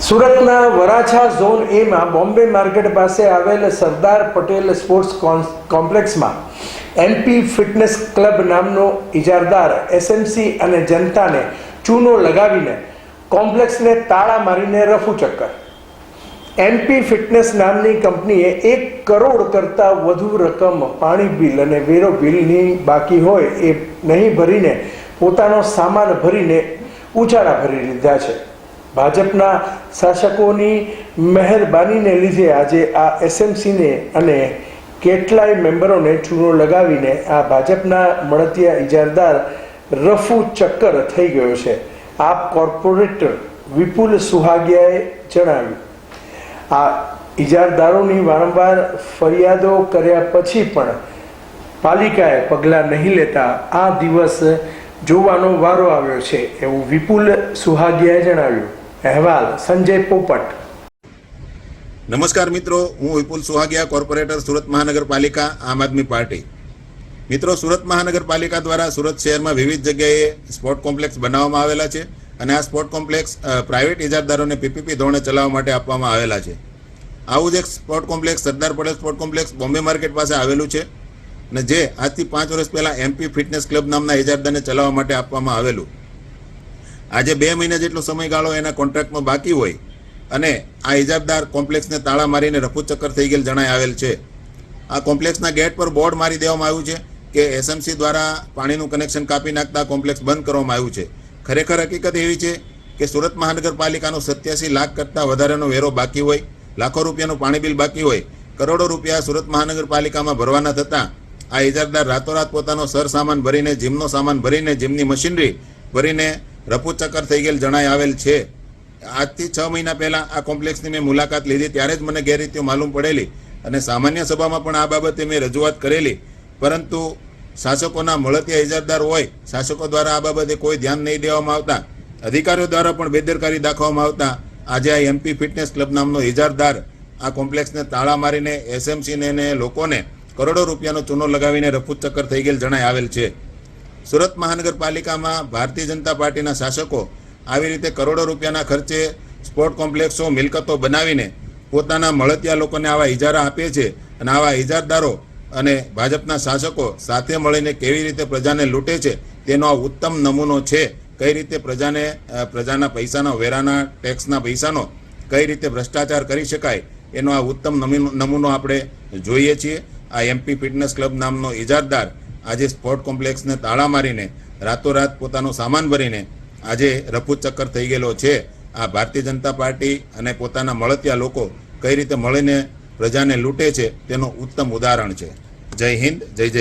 સુરતના વરાછા ઝોન એમાં બોમ્બે માર્કેટ પાસે આવેલ સરદાર પટેલ સ્પોર્ટ્સ કોમ્પ્લેક્સમાં એમપી ફિટનેસ ક્લબ નામનો ઇજારદાર એસએમસી અને જનતાને ચૂનો લગાવીને કોમ્પ્લેક્સને તાળા મારીને રફુ ચક્કર. એમપી ફિટનેસ નામની કંપનીએ એક કરોડ કરતાં વધુ રકમ પાણી બિલ અને વેરો બિલની બાકી હોય એ નહીં ભરીને પોતાનો સામાન ભરીને ઉચાળા ભરી લીધા છે. ભાજપના શાસકોની મહેરબાનીને લીધે આજે આ એસએમસીને અને કેટલાય મેમ્બરોને ચૂનો લગાવીને આ ભાજપના મળતિયા ઇજારદાર રફુ ચક્કર થઈ ગયો છે. આપ કોર્પોરેટર વિપુલ સુહાગિયાએ જણાવ્યું. આ ઇજારદારોની વારંવાર ફરિયાદો કર્યા પછી પણ પાલિકાએ પગલાં નહીં લેતા આ દિવસ જોવાનો વારો આવ્યો છે, એવું વિપુલ સુહાગિયાએ જણાવ્યું. અહેવાલ, સંજય પોપટ. નમસ્કાર મિત્રો, હું વિપુલ સુહાગિયા, કોર્પોરેટર સુરત મહાનગરપાલિકા, આમ આદમી પાર્ટી. મિત્રો, સુરત મહાનગરપાલિકા દ્વારા સુરત શહેરમાં વિવિધ જગ્યાએ સ્પોર્ટ કોમ્પ્લેક્સ બનાવવામાં આવેલા છે અને આ સ્પોર્ટ કોમ્પ્લેક્સ પ્રાઇવેટ ઇજારદારોને પીપીપી ધોરણે ચલાવવા માટે આપવામાં આવેલા છે. આવું જ એક sport complex, Sardar Patel sport complex, Bombay market પાસે આવેલું છે અને જે આજથી પાંચ વર્ષ પહેલાં એમપી ફિટનેસ ક્લબ નામના ઇજારદારને ચલાવવા માટે આપવામાં આવેલું. આજે બે મહિના જેટલો સમયગાળો એના કોન્ટ્રાક્ટમાં બાકી હોય અને આ ઇજાબદાર કોમ્પ્લેક્સને તાળા મારીને રફુ ચક્કર થઈ ગયેલ જણાય આવેલ છે. આ કોમ્પ્લેક્સના ગેટ પર બોર્ડ મારી દેવામાં આવ્યું છે કે એસએમસી દ્વારા પાણીનું કનેક્શન કાપી નાખતા કોમ્પ્લેક્સ બંધ કરવામાં આવ્યું છે. ખરેખર હકીકત એવી છે કે સુરત મહાનગરપાલિકાનો સત્યાસી લાખ કરતાં વધારેનો વેરો બાકી હોય, લાખો રૂપિયાનું પાણી બિલ બાકી હોય, કરોડો રૂપિયા સુરત મહાનગરપાલિકામાં ભરવાના થતાં આ ઇજારદાર રાતોરાત પોતાનો સર સામાન ભરીને, જીમનો સામાન ભરીને, જીમની મશીનરી ભરીને રફુ ચક્કર થઈ ગયેલ જણાય આવેલ છે. આજથી છ મહિના પહેલાં આ કોમ્પ્લેક્સની મેં મુલાકાત લીધી, ત્યારે જ મને ગેરરીતિઓ માલુમ પડેલી અને સામાન્ય સભામાં પણ આ બાબતે મેં રજૂઆત કરેલી. પરંતુ શાસકોના મળતિયા ઇજારદાર હોય, શાસકો દ્વારા આ બાબતે કોઈ ધ્યાન નહીં દેવામાં આવતા, અધિકારીઓ દ્વારા પણ બેદરકારી દાખવવામાં આવતા, આજે આ એમપી ફિટનેસ ક્લબ નામનો ઇજારદાર આ કોમ્પ્લેક્સને તાળા મારીને, એસએમસીને ને લોકોને કરોડો રૂપિયાનો ચૂનો લગાવીને રફૂત ચક્કર થઈ ગયેલ જણાય આવેલ છે. સુરત મહાનગરપાલિકામાં ભારતીય જનતા પાર્ટીના શાસકો આવી રીતે કરોડો રૂપિયાના ખર્ચે સ્પોર્ટ કોમ્પ્લેક્સો, મિલકતો બનાવીને પોતાના મળતિયા લોકોને આવા ઇજારા આપે છે અને આવા ઇજારદારો અને ભાજપના શાસકો સાથે મળીને કેવી રીતે પ્રજાને લૂંટે છે, તેનો આ ઉત્તમ નમૂનો છે. કઈ રીતે પ્રજાને પ્રજાના પૈસાનો, વેરાના ટેક્સના પૈસાનો કઈ રીતે ભ્રષ્ટાચાર કરી શકાય, એનો આ ઉત્તમ નમૂનો આપણે જોઈએ છીએ. આ એમપી ફિટનેસ ક્લબ નામનો ઇજારદાર આજે સ્પોર્ટ કોમ્પ્લેક્સને તાળા મારીને રાતોરાત પોતાનો સામાન ભરીને આજે રફુ ચક્કર થઈ ગયેલો છે. આ ભારતીય જનતા પાર્ટી અને પોતાના મળતિયા લોકો કઈ રીતે મળીને પ્રજાને લૂંટે છે તેનું ઉત્તમ ઉદાહરણ છે. જય હિન્દ, જય જય